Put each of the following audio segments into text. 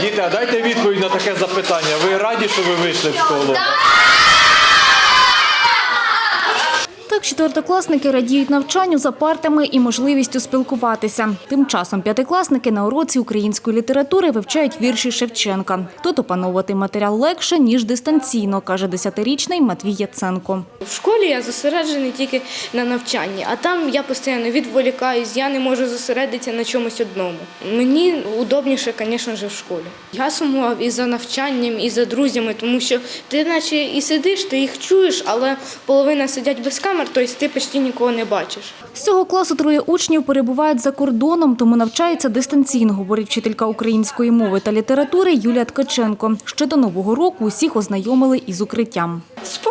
Діти, а дайте відповідь на таке запитання. Ви раді, що ви вийшли в школу? Так четвертокласники радіють навчанню за партами і можливістю спілкуватися. Тим часом п'ятикласники на уроці української літератури вивчають вірші Шевченка. Тут опановувати матеріал легше, ніж дистанційно, каже десятирічний Матвій Яценко. В школі я зосереджений тільки на навчанні, а там я постійно відволікаюсь, я не можу зосередитися на чомусь одному. Мені удобніше, звісно ж, в школі. Я сумував і за навчанням, і за друзями, тому що ти наче і сидиш, ти їх чуєш, але половина сидять без камер, тобто ти почти нікого не бачиш. З цього класу троє учнів перебувають за кордоном, тому навчаються дистанційно, говорить вчителька української мови та літератури Юлія Ткаченко. Ще до нового року усіх ознайомили із укриттям.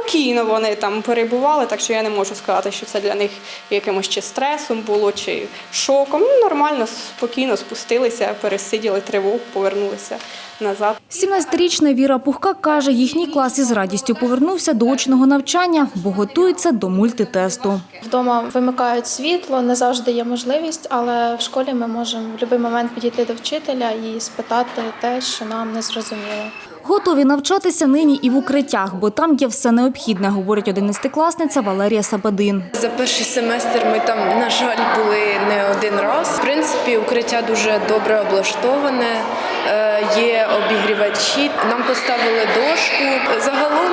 Спокійно вони там перебували, так що я не можу сказати, що це для них якимось чи стресом було, чи шоком. Ну, нормально, спокійно спустилися, пересиділи тривогу, повернулися назад. 17-річна Віра Пухка каже, їхній клас із радістю повернувся до очного навчання, бо готується до мультитесту. Вдома вимикають світло, не завжди є можливість, але в школі ми можемо в будь-який момент підійти до вчителя і спитати те, що нам не зрозуміло. Готові навчатися нині і в укриттях, бо там є все необхідне, говорить одинадцятикласниця Валерія Сабадин. За перший семестр ми там, на жаль, були не один раз. Укриття дуже добре облаштоване, е, є обігрівачі. Нам поставили дошку. Загалом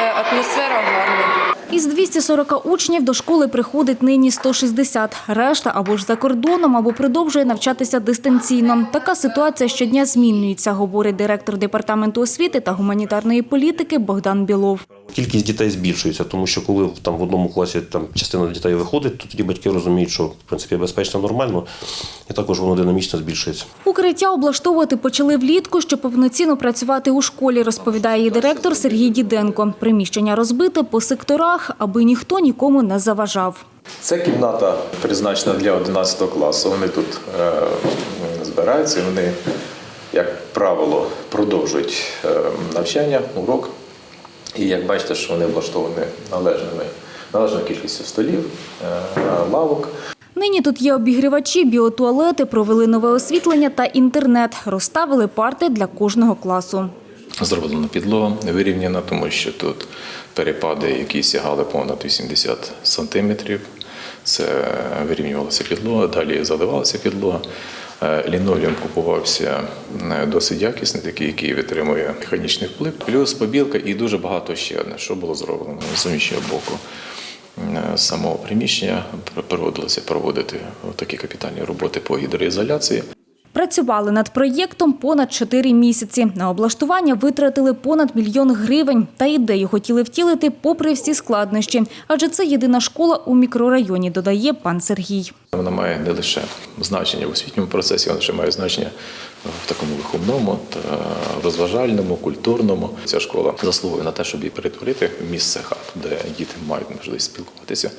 е, атмосфера гарна. Із 240 учнів до школи приходить нині 160. Решта або ж за кордоном, або продовжує навчатися дистанційно. Така ситуація щодня змінюється, говорить директор департаменту освіти та гуманітарної політики Богдан Білов. Кількість дітей збільшується, тому що коли там в одному класі там частина дітей виходить, то тоді батьки розуміють, що в принципі безпечно, нормально, і також воно динамічно збільшується. Укриття облаштовувати почали влітку, щоб повноцінно працювати у школі, розповідає її директор Сергій Діденко. Приміщення розбите по секторах, аби ніхто нікому не заважав. Це кімната призначена для 11 класу. Вони тут е, збираються, вони, як правило, продовжують е, навчання, урок. І як бачите, що вони облаштовані належними, належною кількістю столів, е, лавок. Нині тут є обігрівачі, біотуалети, провели нове освітлення та інтернет. Розставили парти для кожного класу. Зроблена підлога вирівняна, тому що тут перепади, які сягали понад 80 сантиметрів. Це вирівнювалася підлога, далі заливалася підлога. Е, Лінолеум купувався е, досить якісний, такий, який витримує механічний вплив. Плюс побілка і дуже багато ще одне, що було зроблено з іншого боку е, самого приміщення. Проводилося проводити такі капітальні роботи по гідроізоляції. Працювали над проєктом понад 4 місяці. На облаштування витратили понад мільйон гривень. Та ідею хотіли втілити попри всі складнощі. Адже це єдина школа у мікрорайоні, додає пан Сергій. Вона має не лише значення в освітньому процесі, вона ще має значення в такому виховному, та розважальному, культурному. Ця школа заслуговує на те, щоб її перетворити в місце хаб, де діти мають можливість спілкуватися,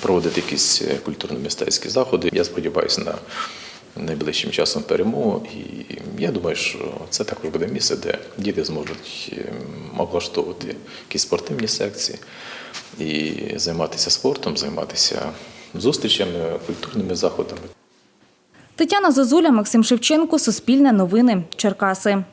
проводити якісь культурно-мистецькі заходи. Я сподіваюся на найближчим часом перемогу. І я думаю, що це також буде місце, де діти зможуть ем, облаштовувати якісь спортивні секції і займатися спортом, займатися зустрічами, культурними заходами. Тетяна Зозуля, Максим Шевченко, Суспільне новини, Черкаси.